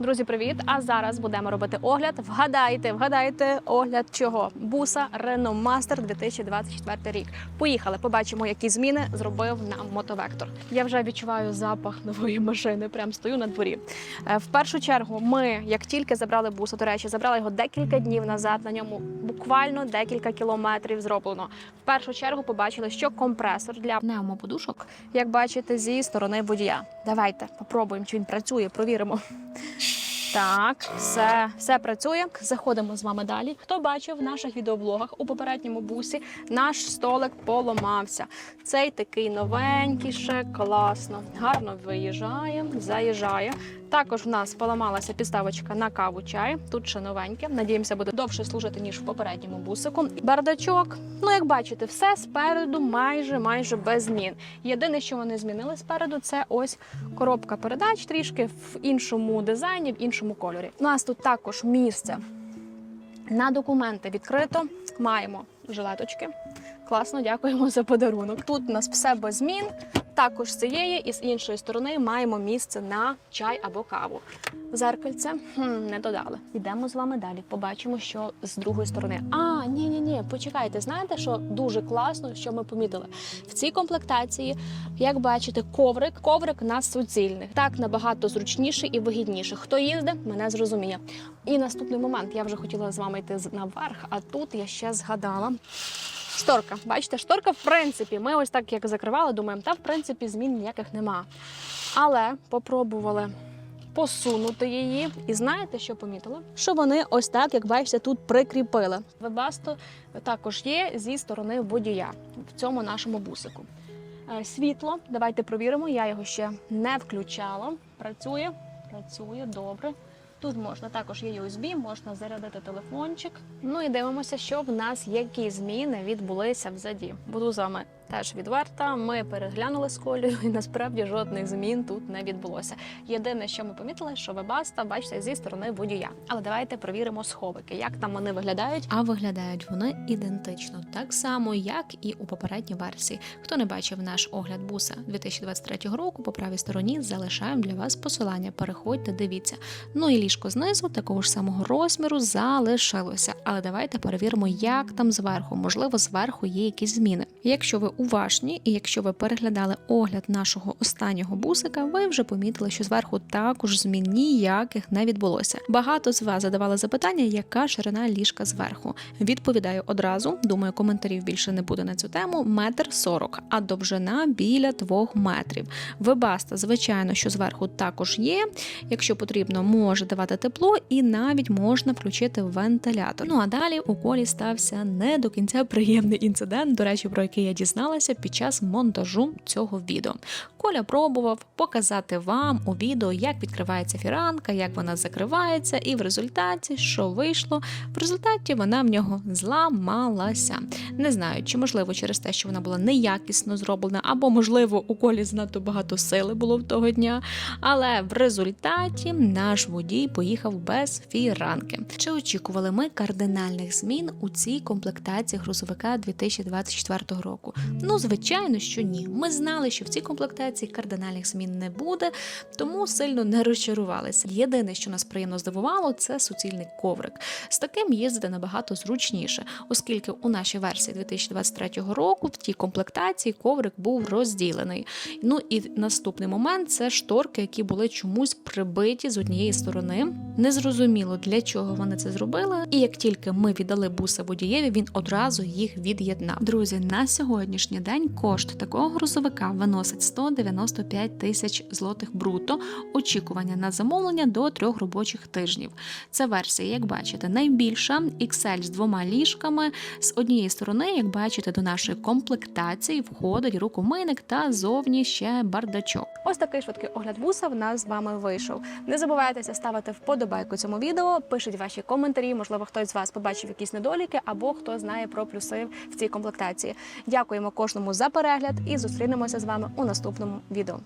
Друзі, привіт! А зараз будемо робити огляд. Вгадайте, вгадайте огляд чого? Буса Renault Master 2024 рік. Поїхали, побачимо, які зміни зробив нам мотовектор. Я вже відчуваю запах нової машини. Прям стою на дворі. Е, В першу чергу, ми, як тільки забрали буса, до речі, забрали його декілька днів назад. На ньому буквально декілька кілометрів зроблено. В першу чергу побачили, що компресор для пневмоподушок, як бачите, зі сторони водія. Давайте попробуємо, чи він працює, провіримо. Так, все, все працює. Заходимо з вами далі. Хто бачив в наших відеоблогах у попередньому бусі, наш столик поламався. Цей такий новенький, ще класно. Гарно виїжджає, заїжджає. Також в нас поламалася підставочка на каву чай. Тут ще новеньке. Надіємося, буде довше служити ніж в попередньому бусику. Бардачок. Ну, як бачите, все спереду майже майже без змін. Єдине, що вони змінили спереду, це ось коробка передач трішки в іншому дизайні, в іншому кольорі. У нас тут також місце на документи відкрито. Маємо жилеточки. Класно, дякуємо за подарунок. Тут у нас все без змін. Також з цієї і з іншої сторони маємо місце на чай або каву. Зеркальце хм, не додали. Йдемо з вами далі. Побачимо, що з другої сторони. А, ні, ні, ні, почекайте. Знаєте, що дуже класно, що ми помітили в цій комплектації. Як бачите, коврик, коврик на суцільних. Так набагато зручніше і вигідніше. Хто їздить, мене зрозуміє. І наступний момент я вже хотіла з вами йти наверх, а тут я ще згадала. Шторка, бачите, шторка, в принципі, ми ось так як закривали, думаємо, та в принципі змін ніяких нема. Але попробували посунути її. І знаєте, що помітила? Що вони ось так, як бачите, тут прикріпили. Вебасто також є зі сторони водія в цьому нашому бусику. Е, Світло, давайте провіримо. Я його ще не включала. Працює, працює добре. Тут можна також є USB, можна зарядити телефончик. Ну і дивимося, що в нас які зміни відбулися взаді. Буду з вами теж відверта. Ми переглянули з колею, і насправді жодних змін тут не відбулося. Єдине, що ми помітили, що вебаста, бачите, зі сторони водія. Але давайте перевіримо сховики, як там вони виглядають. А виглядають вони ідентично, так само, як і у попередній версії. Хто не бачив наш огляд буса 2023 року, по правій стороні залишаємо для вас посилання. Переходьте, дивіться. Ну і ліжко знизу такого ж самого розміру залишилося. Але давайте перевіримо, як там зверху. Можливо, зверху є якісь зміни. Якщо ви уважні, і якщо ви переглядали огляд нашого останнього бусика, ви вже помітили, що зверху також змін ніяких не відбулося. Багато з вас задавали запитання, яка ширина ліжка зверху. Відповідаю одразу. Думаю, коментарів більше не буде на цю тему. Метр сорок, а довжина біля двох метрів. Вебаста, звичайно, що зверху також є. Якщо потрібно, може давати тепло і навіть можна включити вентилятор. Ну а далі у колі стався не до кінця приємний інцидент, до речі, про який я дізналася під час монтажу цього відео. Коля пробував показати вам у відео, як відкривається фіранка, як вона закривається, і в результаті, що вийшло, в результаті вона в нього зламалася. Не знаю, чи можливо через те, що вона була неякісно зроблена, або можливо у колі занадто багато сили було в того дня. Але в результаті наш водій поїхав без фіранки. Чи очікували ми кардинальних змін у цій комплектації грузовика 2024 року? Ну, звичайно, що ні. Ми знали, що в цій комплектації кардинальних змін не буде, тому сильно не розчарувалися. Єдине, що нас приємно здивувало, це суцільний коврик. З таким їздити набагато зручніше, оскільки у нашій версії 2023 року в тій комплектації коврик був розділений. Ну і наступний момент це шторки, які були чомусь прибиті з однієї сторони. Незрозуміло для чого вони це зробили. І як тільки ми віддали буса водієві, він одразу їх від'єднав. Друзі, на сьогоднішній день кошт такого грузовика виносить 195 тисяч злотих бруто. Очікування на замовлення до трьох робочих тижнів. Це версія, як бачите, найбільша XL з двома ліжками. З однієї сторони, як бачите, до нашої комплектації входить рукомийник та зовні ще бардачок. Ось такий швидкий огляд буса в нас з вами вийшов. Не забувайтеся ставити вподобайку цьому відео, пишіть ваші коментарі. Можливо, хтось з вас побачив якісь недоліки, або хто знає про плюси в цій комплектації. Дякуємо кожному за перегляд і зустрінемося з вами у наступному відео.